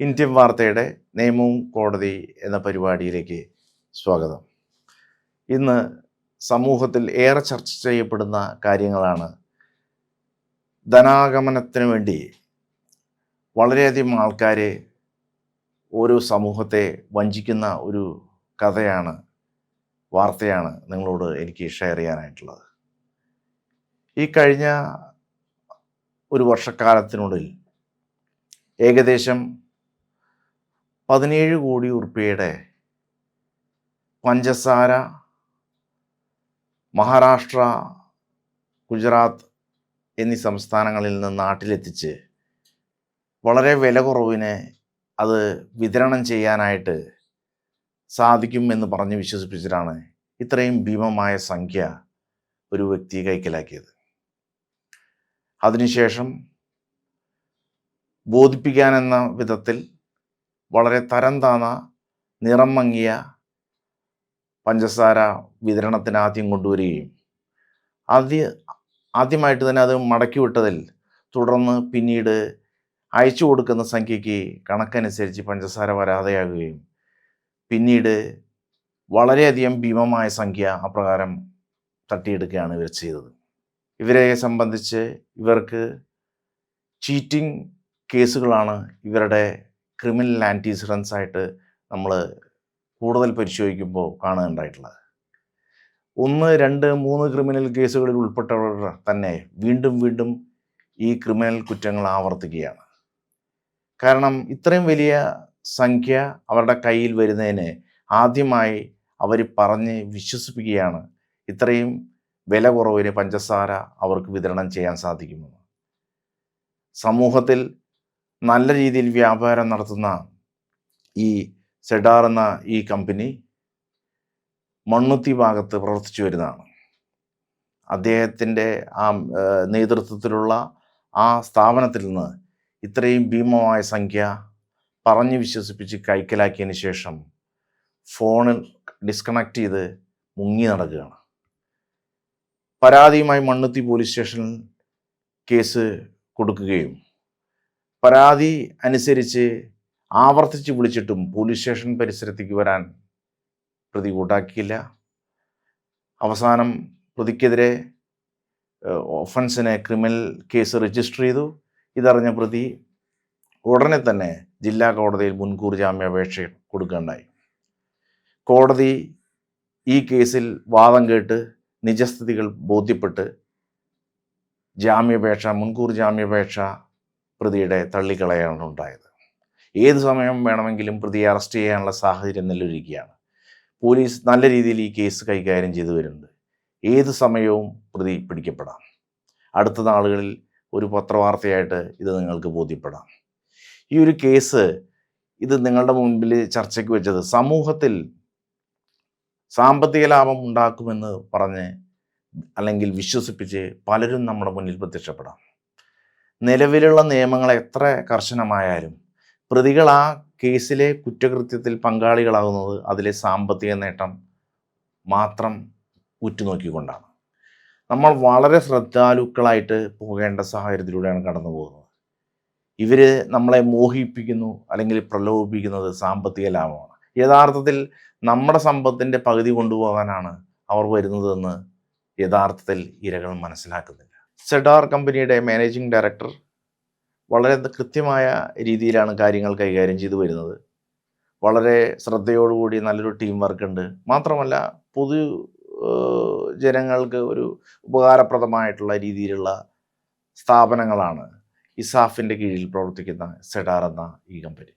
Indian വാർത്തയുടെ നിയമവും കോടതി എന്ന പരിപാടിയിലേക്ക് സ്വാഗതം. ഇന്ന് സമൂഹത്തിൽ ഏറെ ചർച്ച ചെയ്യപ്പെടുന്ന കാര്യങ്ങളാണ് ധനാഗമനത്തിന് വേണ്ടി വളരെയധികം ആൾക്കാർ ഓരോ സമൂഹത്തെ വഞ്ചിക്കുന്ന ഒരു കഥയാണ് വാർത്തയാണ് നിങ്ങളോട് എനിക്ക് ഷെയർ ചെയ്യാനായിട്ടുള്ളത്. ഈ കഴിഞ്ഞ ഒരു വർഷക്കാലത്തിനുള്ളിൽ ഏകദേശം പതിനേഴ് കോടി ഉറുപ്പിയുടെ പഞ്ചസാര മഹാരാഷ്ട്ര ഗുജറാത്ത് എന്നീ സംസ്ഥാനങ്ങളിൽ നിന്ന് നാട്ടിലെത്തിച്ച് വളരെ വില കുറവിന് അത് വിതരണം ചെയ്യാനായിട്ട് സാധിക്കും എന്ന് പറഞ്ഞ് വിശ്വസിപ്പിച്ചിട്ടാണ് ഇത്രയും ഭീമമായ സംഖ്യ ഒരു വ്യക്തി കൈക്കലാക്കിയത്. അതിനുശേഷം ബോധിപ്പിക്കാനെന്ന വിധത്തിൽ വളരെ തരം താന്ന നിറം മങ്ങിയ പഞ്ചസാര വിതരണത്തിന് ആദ്യം കൊണ്ടുവരികയും ആദ്യ ആദ്യമായിട്ട് തന്നെ അത് മടക്കി വിട്ടതിൽ തുടർന്ന് പിന്നീട് അയച്ചു കൊടുക്കുന്ന സംഖ്യയ്ക്ക് കണക്കനുസരിച്ച് പഞ്ചസാര വരാതെയാകുകയും പിന്നീട് വളരെയധികം ഭീമമായ സംഖ്യ അപ്രകാരം തട്ടിയെടുക്കുകയാണ് ഇവർ ചെയ്തത്. ഇവരെ സംബന്ധിച്ച് ഇവർക്ക് ചീറ്റിംഗ് കേസുകളാണ് ഇവരുടെ ക്രിമിനൽ ആന്റിസിഡൻസ് ആയിട്ട് നമ്മൾ കൂടുതൽ പരിശോധിക്കുമ്പോൾ കാണുകയുണ്ടായിട്ടുള്ളത് ഒന്ന് രണ്ട് മൂന്ന് ക്രിമിനൽ കേസുകളിൽ ഉൾപ്പെട്ടവർ തന്നെ വീണ്ടും വീണ്ടും ഈ ക്രിമിനൽ കുറ്റങ്ങൾ ആവർത്തിക്കുകയാണ്. കാരണം ഇത്രയും വലിയ സംഖ്യ അവരുടെ കയ്യിൽ വരുന്നതിന് ആദ്യമായി അവർ പറഞ്ഞ് വിശ്വസിപ്പിക്കുകയാണ് ഇത്രയും വില കുറവിന് പഞ്ചസാര അവർക്ക് വിതരണം ചെയ്യാൻ സാധിക്കുമെന്ന്. സമൂഹത്തിൽ നല്ല രീതിയിൽ വ്യാപാരം നടത്തുന്ന ഈ സെഡാർ എന്ന ഈ കമ്പനി മണ്ണുത്തി ഭാഗത്ത് പ്രവർത്തിച്ചു വരുന്നതാണ്. അദ്ദേഹത്തിന്റെ ആ നേതൃത്വത്തിലുള്ള ആ സ്ഥാപനത്തിൽ നിന്ന് ഇത്രയും ഭീമമായ സംഖ്യ പറഞ്ഞു വിശ്വസിപ്പിച്ച് കൈക്കലാക്കിയതിന് ശേഷം ഫോണിൽ ഡിസ്കണക്ട് ചെയ്ത് മുങ്ങി നടക്കുകയാണ്. പരാതിയുമായി മണ്ണുത്തി പോലീസ് സ്റ്റേഷനിൽ കേസ് കൊടുക്കുകയും പരാതി അനുസരിച്ച് ആവർത്തിച്ച് വിളിച്ചിട്ടും പോലീസ് സ്റ്റേഷൻ പരിസരത്തേക്ക് വരാൻ പ്രതി കൂട്ടാക്കിയില്ല. അവസാനം പ്രതിക്കെതിരെ ഒഫൻസിനെ ക്രിമിനൽ കേസ് രജിസ്റ്റർ ചെയ്തു. ഇതറിഞ്ഞ പ്രതി ഉടനെ തന്നെ ജില്ലാ കോടതിയിൽ മുൻകൂർ ജാമ്യാപേക്ഷ കൊടുക്കേണ്ടായി കോടതി ഈ കേസിൽ വാദം കേട്ട് നിജസ്ഥിതികൾ ബോധ്യപ്പെട്ട് ജാമ്യാപേക്ഷ മുൻകൂർ ജാമ്യാപേക്ഷ പ്രതിയുടെ തള്ളിക്കളയാണ് ഉണ്ടായത്. ഏത് സമയം വേണമെങ്കിലും പ്രതിയെ അറസ്റ്റ് ചെയ്യാനുള്ള സാഹചര്യം നിലവിലിരിക്കുകയാണ്. പോലീസ് നല്ല രീതിയിൽ ഈ കേസ് കൈകാര്യം ചെയ്തു വരുന്നുണ്ട്. ഏത് സമയവും പ്രതി പിടിക്കപ്പെടാം. അടുത്ത നാളുകളിൽ ഒരു പത്രവാർത്തയായിട്ട് ഇത് നിങ്ങൾക്ക് ബോധ്യപ്പെടാം. ഈ ഒരു കേസ് ഇത് നിങ്ങളുടെ മുൻപിൽ ചർച്ചയ്ക്ക് വെച്ചത് സമൂഹത്തിൽ സാമ്പത്തിക ലാഭം ഉണ്ടാക്കുമെന്ന് പറഞ്ഞ് അല്ലെങ്കിൽ വിശ്വസിപ്പിച്ച് പലരും നമ്മുടെ മുന്നിൽ പ്രത്യക്ഷപ്പെടാം. നിലവിലുള്ള നിയമങ്ങൾ എത്ര കർശനമായാലും പ്രതികൾ ആ കേസിലെ കുറ്റകൃത്യത്തിൽ പങ്കാളികളാകുന്നത് അതിലെ സാമ്പത്തിക നേട്ടം മാത്രം ഉറ്റുനോക്കിക്കൊണ്ടാണ്. നമ്മൾ വളരെ ശ്രദ്ധാലുക്കളായിട്ട് പോകേണ്ട സാഹചര്യത്തിലൂടെയാണ് കടന്നു പോകുന്നത്. ഇവർ നമ്മളെ മോഹിപ്പിക്കുന്നു അല്ലെങ്കിൽ പ്രലോഭിപ്പിക്കുന്നത് സാമ്പത്തിക ലാഭമാണ്. യഥാർത്ഥത്തിൽ നമ്മുടെ സമ്പത്തിന്റെ പകുതി കൊണ്ടുപോകാനാണ് അവർ വരുന്നതെന്ന് യഥാർത്ഥത്തിൽ ഇരകൾ മനസ്സിലാക്കുന്നില്ല. സെഡാർ കമ്പനിയുടെ മാനേജിംഗ് ഡയറക്ടർ വളരെ കൃത്യമായ രീതിയിലാണ് കാര്യങ്ങൾ കൈകാര്യം ചെയ്തു വരുന്നത്. വളരെ ശ്രദ്ധയോടുകൂടി നല്ലൊരു ടീം വർക്ക് ഉണ്ട്. മാത്രമല്ല പൊതു ജനങ്ങൾക്ക് ഒരു ഉപകാരപ്രദമായിട്ടുള്ള രീതിയിലുള്ള സ്ഥാപനങ്ങളാണ് ഇസാഫിന്റെ കീഴിൽ പ്രവർത്തിക്കുന്ന സെഡാർ എന്ന ഈ കമ്പനി